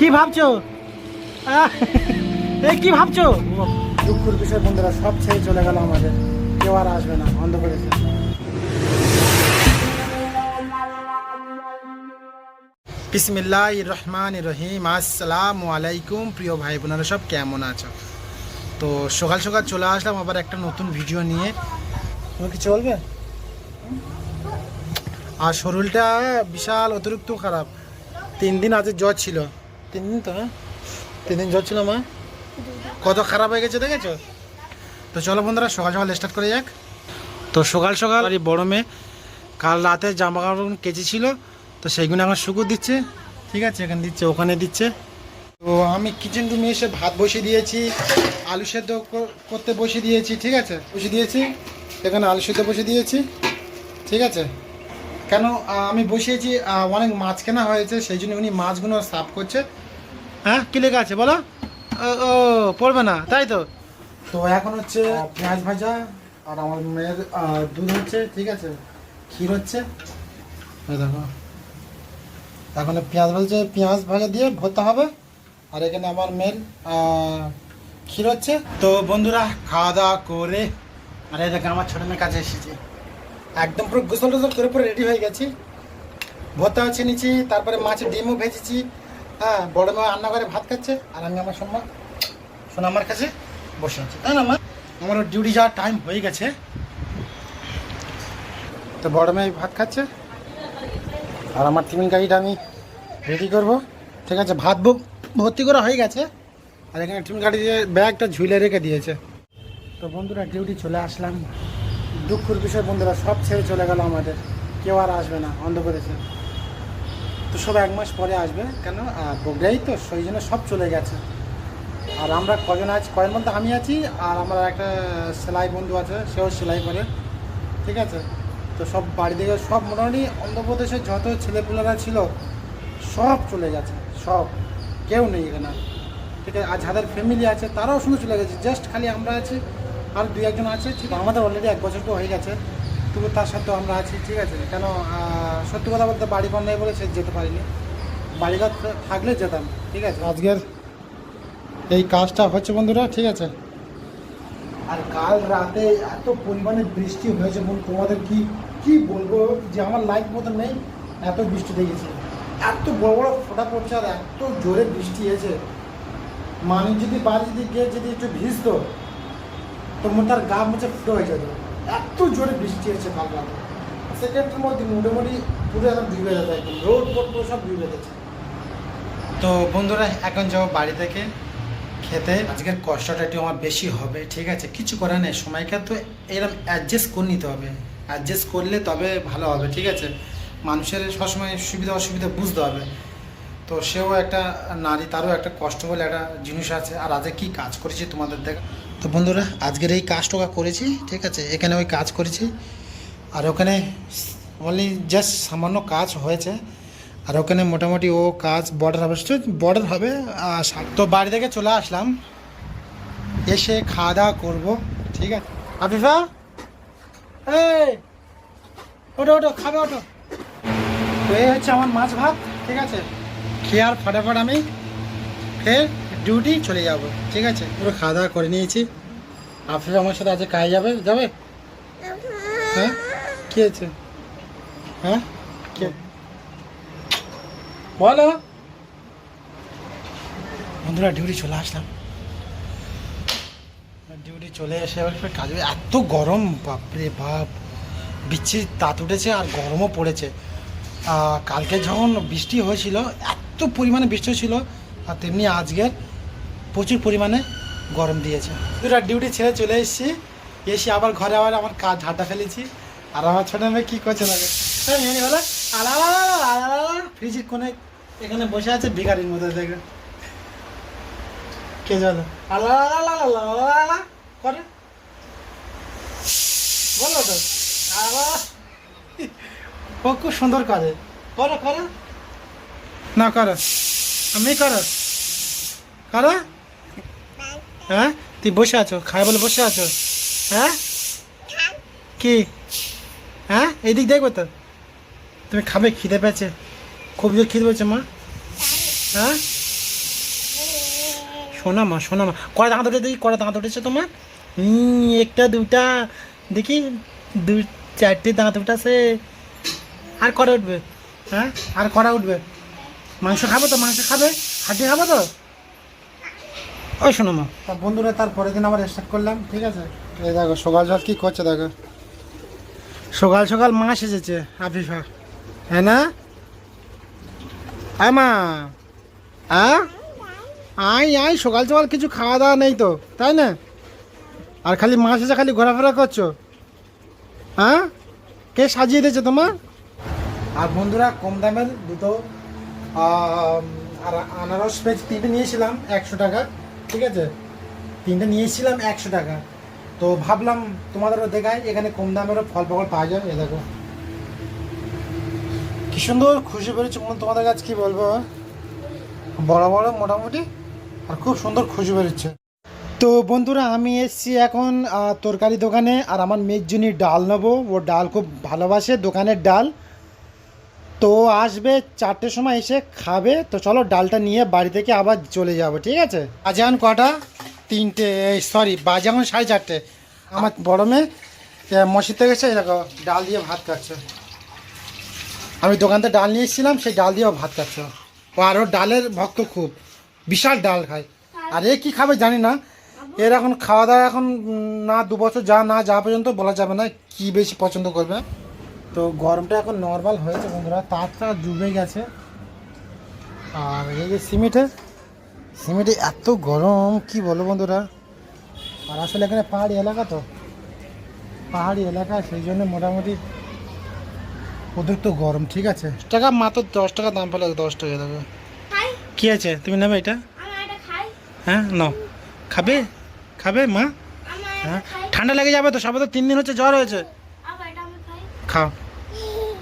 কি ভাবছ? এই কি ভাবছ? দুঃখের বিষয় বন্ধুরা সব ছেড়ে চলে গেল আমাদের। কেউ আর আসবে না অন্ধ্রপ্রদেশে বিসমিল্লাহ রহমান রহিম। আসসালামু আলাইকুম প্রিয় ভাই বোনেরা সব কেমন আছো? তো সকাল সকাল চলে আসলাম আবার একটা নতুন ভিডিও নিয়ে। তুমি কি চলবে? আর শরীরটা বিশাল অতিরিক্ত খারাপ। তিন দিন আজ জ্বর ছিল। তিন দিন তো হ্যাঁ তিন দিন জ্বর ছিল মা? কত খারাপ হয়ে গেছে দেখেছ? তো চলো বন্ধুরা, সকাল সকাল স্টার্ট করে যাক। তো সকাল সকাল আর এই বড় মেয়ে, কাল রাতে জামা কাপড় কেচে ছিল, তো সেইগুলো এখন শুকুর দিচ্ছে। ঠিক আছে, এখানে দিচ্ছে, ওখানে দিচ্ছে। তো আমি কিচেন রুমে এসে ভাত বসিয়ে দিয়েছি, আলু সেদ্ধ করতে বসিয়ে দিয়েছি, ঠিক আছে? বসিয়ে দিয়েছি, এখানে আলু সেদ্ধ বসিয়ে দিয়েছি, ঠিক আছে? কেন আমি বসিয়েছি অনেক মাছ কেনা হয়েছে, সেই জন্য উনি মাছগুলো সাফ করছে। হ্যাঁ? কি লেখা আছে? বলো। ও, পড়বে না। তাই তো। তো এখন হচ্ছে পেঁয়াজ ভাজা আর আমার মেয়ের দুধ হচ্ছে ঠিক আছে? ক্ষীর হচ্ছে। দেখো। এখন পেঁয়াজ ভাজা পেঁয়াজ ভাজা দিয়ে ভরতে হবে। আর এখানে আমার মেয়ের ক্ষীর হচ্ছে। তো বন্ধুরা খাওয়া দাওয়া করে আর এই দেখো আমার ছোট মেয়ের কাছে এসেছি। একদম পুরো গোসল টোসল করে পুরো রেডি হয়ে গেছি। ভর্তা হচ্ছে নিচ্ছি তারপরে মাছের ডিমও ভেজেছি। হ্যাঁ বড় মেয়ে রান্না করে ভাত খাচ্ছে, আর আমি আমার সম্মান শোনো আমার কাছে বসে আছি। তাই না, মা? আমার ডিউটি যাওয়ার টাইম হয়ে গেছে। তো বড় মেয়ে ভাত খাচ্ছে, আর আমার টিফিন গাড়িটা আমি রেডি করব। ঠিক আছে, ভাত ভর্তি করা হয়ে গেছে, আর এখানে টিফিন গাড়ি দিয়ে ব্যাগটা ঝুলে রেখে দিয়েছে। তো বন্ধুরা ডিউটি চলে আসলাম। দুঃখের বিষয় বন্ধুরা, সব ছেড়ে চলে গেল আমাদের। কেউ আর আসবে না অন্ধ্রপ্রদেশে তো সব এক মাস পরে আসবে কেন? আহ, তো সেই জন্য সব চলে গেছে। আর আমরা কজন আছি কয়ের মধ্যে আমি আছি আর আমার একটা সেলাই বন্ধু আছে সেও সেলাই করে ঠিক আছে? তো সব বাড়ি থেকে সব মোটামুটি অন্ধ্রপ্রদেশে যত ছেলেপুলেরা ছিল সব চলে গেছে সব। কেউ নেই এখানে। ঠিক আছে? আর যাদের ফ্যামিলি আছে তারাও শুধু চলে গেছে জাস্ট খালি আমরা আছি আর দুই একজন আছে ঠিক আমাদের অলরেডি এক বছর তো হয়ে গেছে। তবু তার সাথেও আমরা আছি ঠিক আছে? কেন সত্যি কথা বলতে বাড়ি নেই বলে সে যেতে পারিনি। বাড়িঘর থাকলে যেতাম ঠিক আছে? আজকের এই কাজটা হচ্ছে বন্ধুরা ঠিক আছে? আর কাল রাতে এত পরিমাণে বৃষ্টি হয়েছে বন্ধু তোমাদের কি কি বলব যে আমার লাইফ মতো নেই? এত বৃষ্টি দেখেছি। এত বড় বড় ফোটা পড়ছে আর এত জোরে বৃষ্টি হয়েছে। মানুষ যদি বাড়ি যদি গিয়ে যদি একটু ভিজতো তো তার গা মুছে ফুটো হয়ে যেত। এত জোরে বৃষ্টি হয়েছে কাল রাতে সেকেন্ডের মধ্যে মোটামুটি পুরো একদম ডুবে যেত একদম রোড ফোড পুরো সব ডুবে গেছে তো বন্ধুরা, এখন যাব বাড়ি থেকে খেতে। আজকের কষ্টটা একটু আমার বেশি হবে, ঠিক আছে? কিছু করার নেই সময়কে তো এরকম অ্যাডজাস্ট করে নিতে হবে। অ্যাডজাস্ট করলে তবে ভালো হবে, ঠিক আছে? মানুষের সবসময় সুবিধা অসুবিধা বুঝতে হবে। তো সেও একটা নারী, তারও একটা কষ্ট বলে একটা জিনিস আছে। আর আজকে কি কাজ করেছি তোমাদের দেখা তো বন্ধুরা, আজকের এই কাজটা করেছি, ঠিক আছে? এখানে ওই কাজ করেছি। আর ওখানে অনলি জাস্ট সামান্য কাজ হয়েছে। আর ওখানে মোটামুটি ও কাজ বর্ডার হবে। বর্ডার হবে তো বাড়ি থেকে চলে আসলাম। এসে খাওয়া দাওয়া করব, ঠিক আছে? আফিফা? এই ওটো ওটো খাবে ওটো তো এই হচ্ছে আমার মাছ ভাত, ঠিক আছে? খেয়ে আর ফটাফট আমি ফের ডিউটি চলে যাব, ঠিক আছে? পুরো খাওয়া দাওয়া করে নিয়েছি। আফিফা আমার সাথে আজকে কাজে যাবে? যাবে? হ্যাঁ? কি আছে হ্যাঁ? কে? বলো। বন্ধুরা ডিউটি চলে আসলাম। ডিউটি চলে এসে এবার কাজে এত গরম, বাপরে বাপ। বিচ্ছির তাত উঠেছে আর গরমও পড়েছে। কালকে যখন বৃষ্টি হয়েছিল, এত পরিমাণে বৃষ্টি হয়েছিল, আর তেমনি আজকের প্রচুর পরিমাণে গরম দিয়েছে। দুটা ডিউটি ছেড়ে চলে এসেছি। এসে আবার ঘরে আবার আমার কাজ ঝাঁটা ফেলেছি। আর আমার ছোট মেয়ে কী করছে লাগে আলা ফ্রিজের কোনে এখানে বসে আছে ভিখারির মধ্যে দেখে। কে জানো? করে। বলো তো ও খুব সুন্দর করে। করো করো। না, করো। আমি করো। করো। হ্যাঁ? তুই বসে আছো? খাই বলে বসে আছো? হ্যাঁ? কি? হ্যাঁ? এইদিক দেখবে তো। তুমি খাবে, খিদে পেয়েছে। খুব জোর খিদে পেয়েছে মা। হ্যাঁ? শোনা মা শোনা মা। কটা দাঁত উঠে দেখি কটা দাঁত উঠেছে তোমার। একটা, দুটা। দেখি, দু, চারটে দাঁত উঠেছে। আর কটা উঠবে? হ্যাঁ? আর কটা উঠবে? মাংস খাব তো? মাংস খাবে? হাড্ডি খাব তো? ওই শোনো মা। তা বন্ধুরা তার পরের দিন আবার স্টার্ট করলাম ঠিক আছে? এই দেখো সকাল সকাল কী করছে দেখো? সকাল সকাল মাছ এসেছে আফিফা। হ্যাঁ না? হ্যাঁ মা। হ্যাঁ আই আই সকাল সকাল কিছু খাওয়া দাওয়া নেই তো তাই না? আর খালি মাছ এসে খালি ঘোরাফেরা করছ? হ্যাঁ? কে সাজিয়ে দিয়েছে তোমার? আর বন্ধুরা কম দামের দুটো আর আনারস পেজ তিনটে নিয়েছিলাম একশো টাকা। ঠিক আছে? তিনটে নিয়েছিলাম একশো টাকা। তো ভাবলাম তোমাদেরও দেখায় এখানে কম দামেরও ফল ফল পাওয়া যায় এ দেখো। কি সুন্দর, খুশি বেরোচ্ছে তোমাদের কাছে কি বলব? বড় বড় মোটামুটি, আর খুব সুন্দর খুশি বেরোচ্ছে তো বন্ধুরা, আমি এসছি এখন তরকারি দোকানে, আর আমার মেয়ের জন্য ডাল নেব। ও ডাল খুব ভালোবাসে, দোকানের ডাল। তো আসবে চারটের সময় এসে খাবে। তো চলো ডালটা নিয়ে বাড়ি থেকে আবার চলে যাব, ঠিক আছে? বাজে এখন কটা? তিনটে সরি বাজে এখন সাড়ে চারটে। আমার বড় মেয়ে মসজিদ থেকে এসে দেখো, ডাল দিয়ে ভাত খাচ্ছে। আমি দোকান থেকে ডাল নিয়ে এসেছিলাম, সেই ডাল দিয়েও ভাত খাচ্ছে। ও, আর ওর ডালের ভক্ত খুব। বিশাল ডাল খায়। আর এ কী খাবে জানি না। এর এখন খাওয়া দাওয়া এখন না দু বছর যা না, যা পর্যন্ত বলা যাবে না, কি বেশি পছন্দ করবে। তো গরমটা এখন নর্মাল হয়েছে বন্ধুরা তাপটা ডুবে গেছে। আর এই যে সিমেন্টে সিমেন্টে এত গরম কি বলো বন্ধুরা? আর আসলে এখানে পাহাড়ি এলাকা তো। পাহাড়ি এলাকা সেই জন্য মোটামুটি অতিরিক্ত গরম ঠিক আছে? টাকা মাত্র দশ টাকা দাম পেলে দশ টাকা দেবে। কি আছে? তুমি নেবে এটা? হ্যাঁ নাও। খাবে? খাবে মা? হ্যাঁ? ঠান্ডা লেগে যাবে তো সবে তো তিন দিন হচ্ছে জ্বর হয়েছে। খাও।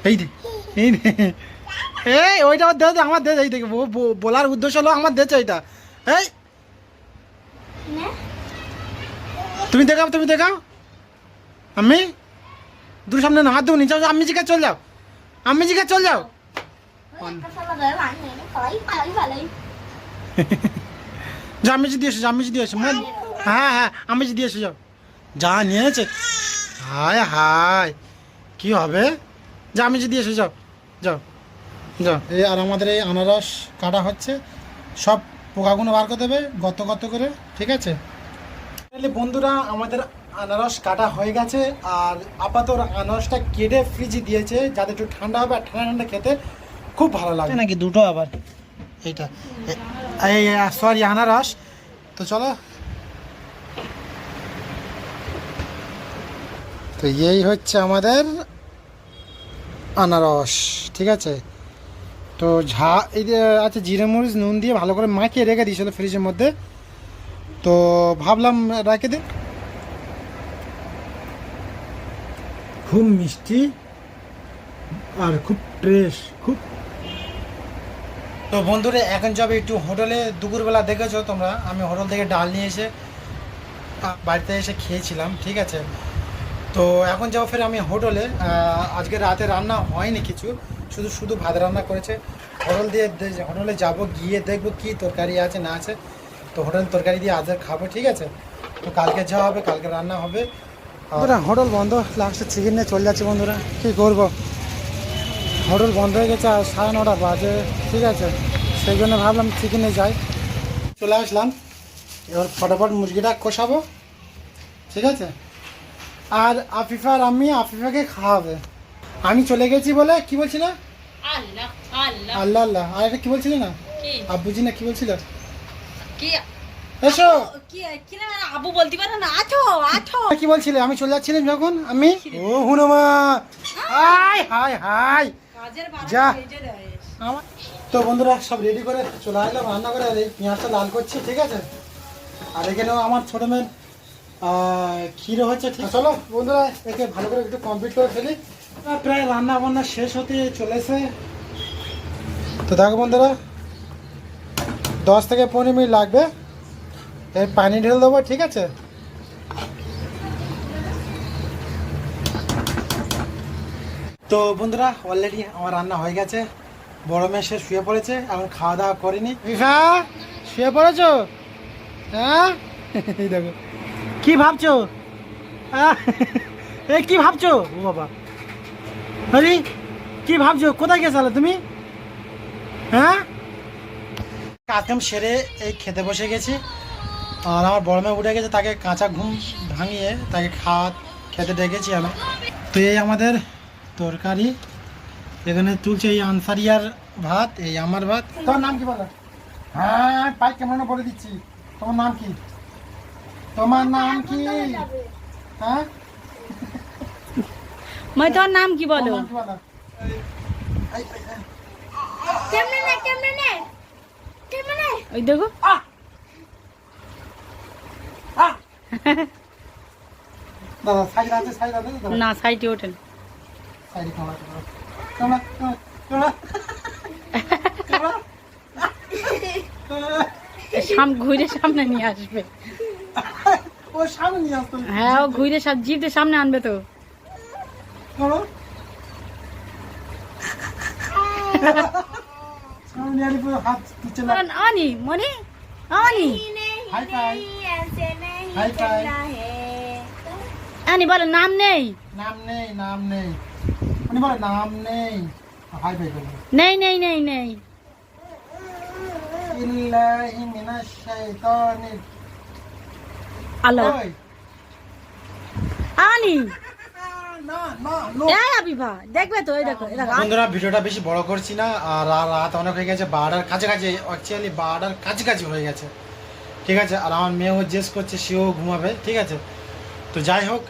এই দে এই দে এই ওইটা আমার দে আমার দে এই দেখে বলার উদ্দেশ্য হলো আমার দেছে এইটা এই। তুমি দেখাও তুমি দেখাও। আমি? দূর সামনে না হাত দেবো নিচে আমি জিজ্ঞাসা চল যাও। আমি জিজ্ঞাসা চল যাও। যা আমি দিয়ে এসো যা আমি দিয়ে এসো হ্যাঁ হ্যাঁ আমি দিয়ে এসো যাও। যা নিয়েছে হায় হায়। কি হবে? যা আমি দিয়ে এসো যাও। যাও। যাও। এই আর আমাদের এই আনারস কাটা হচ্ছে। সব পোকাগুলো বার করে দেবে গত গত করে ঠিক আছে? তাহলে বন্ধুরা আমাদের আনারস কাটা হয়ে গেছে। আর আপাতত আনারসটা কেটে ফ্রিজে দিয়েছে যাতে একটু ঠান্ডা হবে আর ঠান্ডা ঠান্ডা খেতে খুব ভালো লাগে। নাকি দুটো আবার? এইটা। এই সরি আনারস। তো চলো। তো এই হচ্ছে আমাদের আনারস ঠিক আছে? তো ঝা এই আচ্ছা জিরে মরিচ নুন দিয়ে ভালো করে মাখিয়ে রেখে দিয়েছিল ফ্রিজের মধ্যে। তো ভাবলাম রেখে দিন খুব মিষ্টি আর খুব ফ্রেশ খুব তো বন্ধুরা এখন যাবে একটু হোটেলে। দুপুরবেলা দেখেছ তোমরা? আমি হোটেল থেকে ডাল নিয়ে এসে বাড়িতে এসে খেয়েছিলাম ঠিক আছে? তো এখন যাব ফের আমি হোটেলে। আজকে রাতে রান্না হয়নি কিছু, শুধু শুধু ভাত রান্না করেছে। হোটেল দিয়ে হোটেলে যাব, গিয়ে দেখব কি তরকারি আছে, না আছে। তো হোটেল তরকারি দিয়ে আজকে খাব, ঠিক আছে? তো কালকে যাওয়া হবে, কালকে রান্না হবে। হোটেল বন্ধ লাস্টে চিকেন নিয়ে চলে যাচ্ছে বন্ধুরা। কী করব? হোটেল বন্ধ হয়ে গেছে, আর সাড়ে নটা বাজে, ঠিক আছে? সেই জন্য ভাবলাম চিকেনে যাই। চলে আসলাম, এবার ফটাফট মুরগিটা কষাবো, ঠিক আছে? আর আফিফা আর আমি আফিফাকে খাওয়াবে। আমি চলে গেছি বলে কি বলছিল? আল্লাহ আল্লাহ। আর এটা কি বলছিল না? আব্বুজি না কি বলছিল? কি? এসো। আবু বলতে পারে না। আছো আছো। কি বলছিলে? আমি চলে যাচ্ছিলাম যখন আমি ও হুনুমা। Hi hi hi. কাজের যা। আমার তো বন্ধুরা সব রেডি করে চলে আসলাম রান্না করে পেঁয়াজটা লাল করছি ঠিক আছে? আর এখানেও আমার ছোটো মেয়ের আহ, ক্ষীরও হচ্ছে ঠিক চলো বন্ধুরা একে ভালো করে একটু কমপ্লিট করে ফেলি। প্রায় রান্না বান্না শেষ হতে চলেছে। তো দেখো বন্ধুরা দশ থেকে পনেরো মিনিট লাগবে। এই পানি ঢেলে দেবো ঠিক আছে? তো বন্ধুরা অলরেডি আমার রান্না হয়ে গেছে। বড় মেয়ে সে শুয়ে পড়েছে এখন খাওয়া দাওয়া করিনি। বিভা শুয়ে পড়েছো? হ্যাঁ? দেখো। কি ভাবছ? এই কি ভাবছ? ও বাবা। আরে, কি ভাবছ? কোথায় গেছিলে তুমি? হ্যাঁ? কাজকাম সেরে এই খেতে বসে গেছি। আর আমার বড় মেয়ে উঠে গেছে, তাকে কাঁচা ঘুম ভাঙিয়ে তাকে খাওয়া, খেতে ডেকেছি আমি তো এই আমাদের তরকারি। এখানে তুলছে এই আনসারিয়ার ভাত, এই আমার ভাত। তোমার নাম কি বলো? হ্যাঁ পাই কেমন বলে দিচ্ছি। তোমার নাম কি? তোমার নাম কি? হ্যাঁ? মই তোর নাম কি বলো? কেমনে নে কেমনে নে? কেমনে নে? ওই দেখো। আহ! আহ! দাদা সাইড আছে সাইড আছে না সাইটে ওঠেন সাইড কামড়া সাম ঘুরে সামনে নিয়ে আসবে। ও সামনে নিয়ে আসতো। হ্যাঁ ও ঘুরে সব জিপের সামনে আনবে তো। করো সামনে আনি পুরো হাত নিচে না। আনি মনি আনি হাই ফাই হাই ফাই আনি বলো নাম নেই। নাম নেই নাম নেই। উনি বলে নাম নেই। হাই ফাই বলো নেই নেই নেই নেই। ইল্লাহি মিনাশ শাইতানির আলো ওই আনি না না নো এই আবিভা দেখবে তো দেখো বন্ধুরা ভিডিওটা বেশি বড় করছি না। আর রাত অনেক হয়ে গেছে বারোটার কাছাকাছি অ্যাকচুয়ালি বারোটার কাছাকাছি হয়ে গেছে। ঠিক আছে? আর আমার মেয়েও জেস করছে সেও ঘুমাবে ঠিক আছে? তো যাই হোক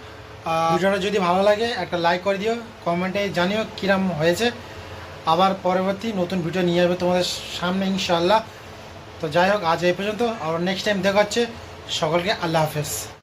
ভিডিওটা যদি ভালো লাগে একটা লাইক করে দিও কমেন্টে জানিও কিরম হয়েছে। আবার পরবর্তী নতুন ভিডিও নিয়ে যাবে তোমাদের সামনে ইনশাল্লাহ তো যাই হোক আজ এই পর্যন্ত। আর নেক্সট টাইম দেখা হচ্ছে। সকলকে আল্লাহ হাফেজ।